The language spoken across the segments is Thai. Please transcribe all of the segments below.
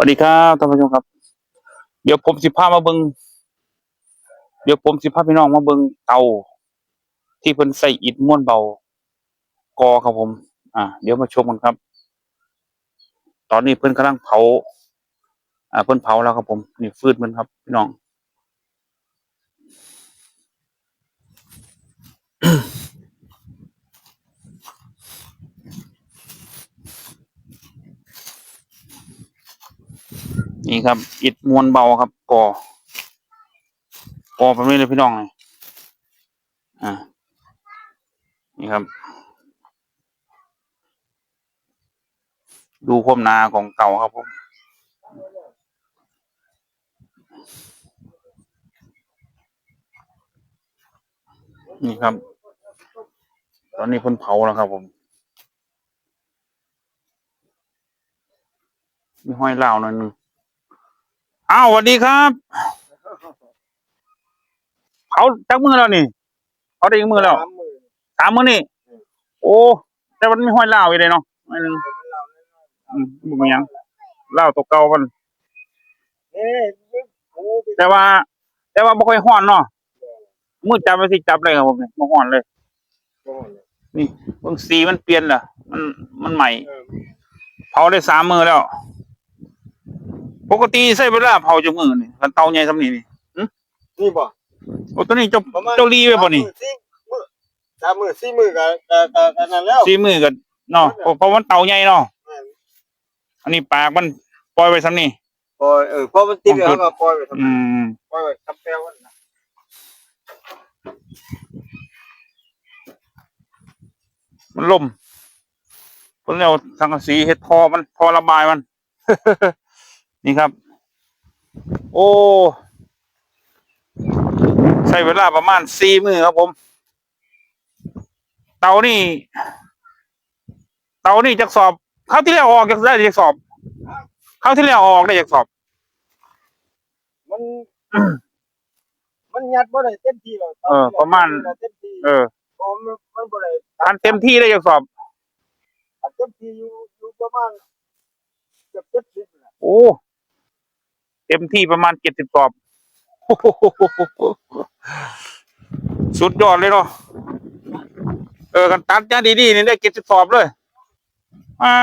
วัสดีครับท่านผู้ชมครับ เดี๋ยวผมสิพามาเบิงเดี๋ยวผมสิพาพี่น้องมาเบิงเตาที่เพิ่นใส่อิฐม้วนเบากอครับผม อ่า เดี๋ยวมาชมกันครับ ตอนนี้เพิ่นกำลังเผา อ่า เพิ่นเผาแล้วครับผม นี่ฟืดมันครับ พี่น้อง นี่ครับ อิฐมวลเบาครับก่อก่อแบบนี้เลยพี่น้องเลยอ่านี่ครับ ดูความนาของเก่าครับผมนี่ครับ ตอนนี้พิ่นเผาแล้วครับผม มีห้อยเหล้าหน่อยนึง อ้าวสวัสดีครับเผาจักมือแล้วนี่เผาได้จักมือแล้วสามหมื่นสามมือนี่โอ้แต่มันมีห้อยเหล้าอยู่เลยเนาะหน่อยหนึงอืมบ่มีหยังเหล้าตัวเก่ามันเอ๊ะยึดหูไปแต่ว่า แต่ว่าบ่ค่อยฮ้อนเนาะมือจับไปสิจับเลยครับผมนี่บ่ฮ้อนเลยก่อนนี่เบิ่งสีมันเปลี่ยนล่ะมันมันใหม่เออเผาได้สามมือแล้ว ปกติใช้เวลาเผาจักมือนี่กันเตาใหญ่ซำนี้นี่นี่บ่โอ้ตัวนี้เจ้าประมาณเจ้าลีไว้บ่นี่สามหมื่นสี่หมื่นกับกับกับกับนั่นแล้วสีมือก็เนาะเพราะเพราะมันเตาใหญ่เนาะเอออันนี้ปากมันปล่อยไว้ซำนี้ปล่อยเออพอมันติดแล้วก็ปล่อยไปทำไมอืมปล่อยไปทำแปลวมันนะมันล่มเพิ่นเอาสังกะสีเฮ็ดท่อมันท่อระบายมัน นี่ครับ โอ้ใช้เวลาประมาณสี่มือครับผม เตานี่ เตานี่จักสอบคราวที่แล้วออกจากได้จักสอบคราวที่แล้วออกได้จักสอบ มัน มันยัดบ่ได้เต็มที่หรอกเออประมาณ เต็มที่เออเพราะมันมันบ่ได้อันเต็มที่ได้จักสอบเต็มที่อยู่อยู่ประมาณเกือบเจ็ดสิบนะโอ้ เต็มที่ประมาณเจ็ดสิบสอบสุดยอดเลยเนาะเออกันตัดจ้าดีๆนี่ได้เจ็ดสิบสอบเลยอ่า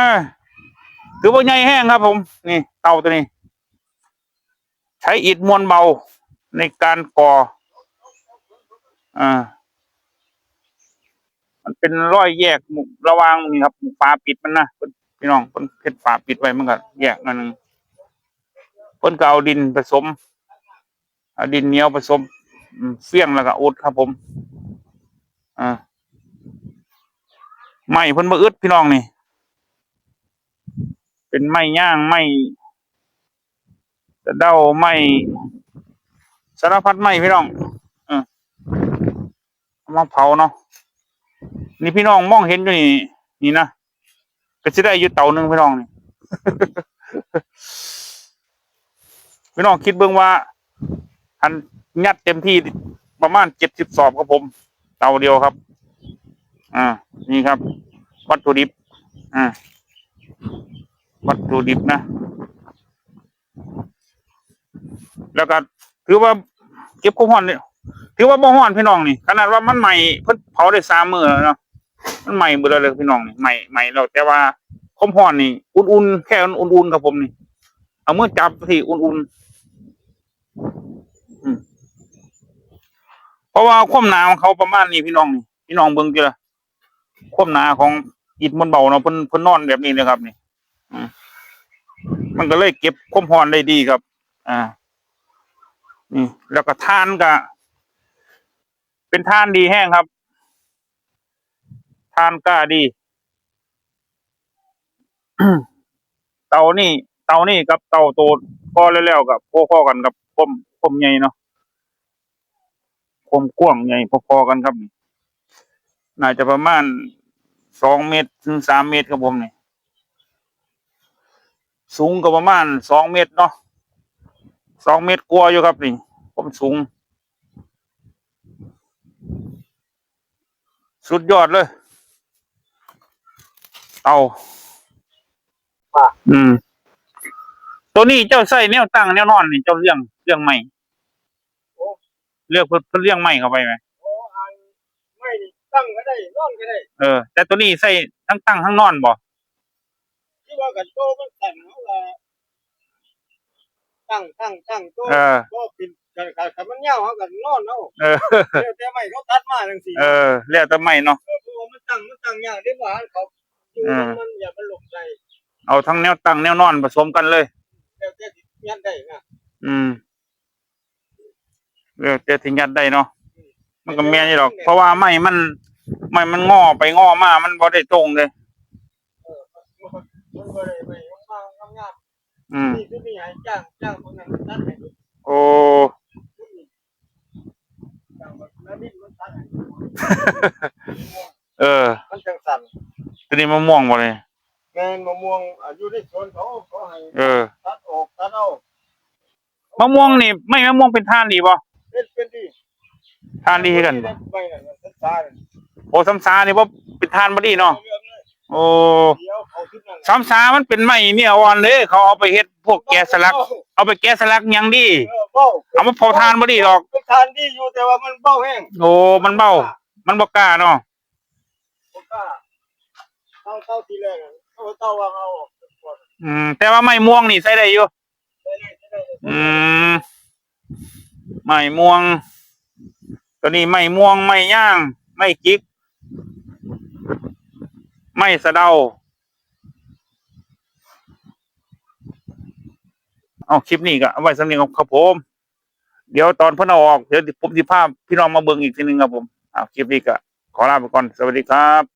ถือว่าใหญ่แห้งครับ ผม นี่ เตาตัวนี้ ใช้อิฐมวลเบาในการก่อ อ่า มันเป็นรอยแยกระวางนี่ครับฝาปิดมันนะพี่น้องเพิ่นเฮ็ดฝาปิดไว้มันก็แยกนั่นนึง พิ่นก็เอาดินผสมเอาดินเหนียวผสมเฟี้ยงแล้วก็อุดครับผมอ่าไม้เพิ่นบ่อึดพี่น้องนี่ เป็นไม้ย่างไม้ตะเดาไม้สารพัดไม้พี่น้องเออเอามาเผาเนาะนี่พี่น้องมองเห็นอยู่นี่ นี่นะก็จะได้อยู่เตาหนึ่งพี่น้องนี่ พี่น้องคิดเบิ่งว่า อันยัดเต็มที่ประมาณเจ็ดสิบสอบครับผม เตาเดียวครับ อ่า นี่ครับ วัตถุดิบ อ่า วัตถุดิบนะ แล้วก็ถือว่าเก็บความร้อนเนี่ยถือว่าบ่ร้อนพี่น้องนี่ ขนาดว่ามันใหม่เพิ่นเผาได้สามมือแล้วเนาะมันใหม่หมดเลยพี่น้องนี่ใหม่ใหม่แล้วแต่ว่าความร้อนนี่ อุ่นๆแค่อุ่นๆครับผมนี่ เอาเมื่อจับที่อุ่นๆอืม เพราะว่าความหนาของเขาประมาณนี้พี่น้องนี่พี่น้องเบิ่งจิละความหนาของอิฐมันเบาเนาะเพิ่นเพิ่นนอนแบบนี้เลยครับนี่มันก็เลยเก็บความร้อนได้ดีครับ อ่านี่แล้วก็ทานก็เป็นทานดีแห้งครับทานกล้าดี เตานี่ เตานี่กับเตาโตพอแล้วๆกับพอๆกันกับคมคมใหญ่เนาะ คมกว้างใหญ่พอๆกันครับนี่น่าจะประมาณสองเมตรถึงสามเมตรครับผมนี่สูงก็ประมาณสองเมตรเนาะสองเมตรกว่าอยู่ครับนี่ผมสูง สุดยอดเลย เตาอืม ตัวนี้เจ้าใส่แนวตั้งแนวนอนนี่เจ้าเรื่องเรื่องใหม่โอ้ เลือกเพิ่นเพิ่นเรื่องใหม่เข้าไปไหมโอ้อันไม่นี่ตั้งก็ได้นอนก็ได้เออแต่ตัวนี้ใส่ทั้งตั้งทั้งนอนบ่ที่ว่ากันโตมันสั่นเขาว่าตั้งตั้งตั้งโตเออ ก็เป็นกันกันมันยาวเขากันนอนเอาเออเดี๋ยวแต่ไม่เขาตัดมาจังซี่เออแล้วแต่ใหม่เนาะ เออเพราะว่ามันตั้งมันตั้งยากได้ว่าเขาอยู่เออมันอย่ามันหลงใจเอาทั้งแนวตั้งแนวนอนผสมกันเลยเดี๋ยวแต่สิยันได้นะ อืม เลือกแต่ที่ยัดได้เนาะมันก็แม่นอยู่ดอก เพราะว่าไม้มันไม้มันงอไปงอมา มันบ่ได้ตรงเลยเออมันก็เลยไปมางงามอืมๆนี่คือมีให้จ้างจ้างคนนั้นตัดให้โอ้จ้างแบบนั้นนี่มันตัดให้เออมันจังสั่นตัวนี้มะม่วงบ่เลยแมนมะม่วงอายุในสวนเขาเขาให้เออตัดออกตัดเอามะม่วงนี่ไม่มะม่วงเป็นทานดีบ่เป็นเป็น ที่ทานดีคือกันไม่นั่นมันศึกษาเลยโอ้ซ้ำซานี่บ่เป็นทานบ่ดีเนาะเรื่องเลยโอ้เดี๋ยวเขาคิดนั่นซ้ำซามันเป็นไม้เนี่ยอ่อนเลยเขาเอาไปเฮ็ดพวกแกะสลัก เอาไปแกะสลักหยังดีเออเบ้าเอามาเผาทานบ่ดีหรอกเป็นทานดีอยู่แต่ว่ามันเบ้าแห้งโอ้มันเบามันบ่กล้าเนาะผมก็เต้าเต้าทีแรกอะเอาเต้าวางเอาออกเป็นคนอืมแต่ว่าไม้ม่วงนี่ใช้ได้อยู่ได้ได้ได้ได้อืม ไม้ม่วง ตัวนี้ไม้ม่วงไม้ย่าง ไม้จิก ไม้สะเดาเอาคลิปนี้ก็เอาไว้สำเนียงครับผม เดี๋ยวตอนพ่นอออก เดี๋ยวผมสิพาพพี่น้องมาเบิ่งอีกทีหนึงครับผมเอาคลิปนี้ก็ขอลาไปก่อน สวัสดีครับ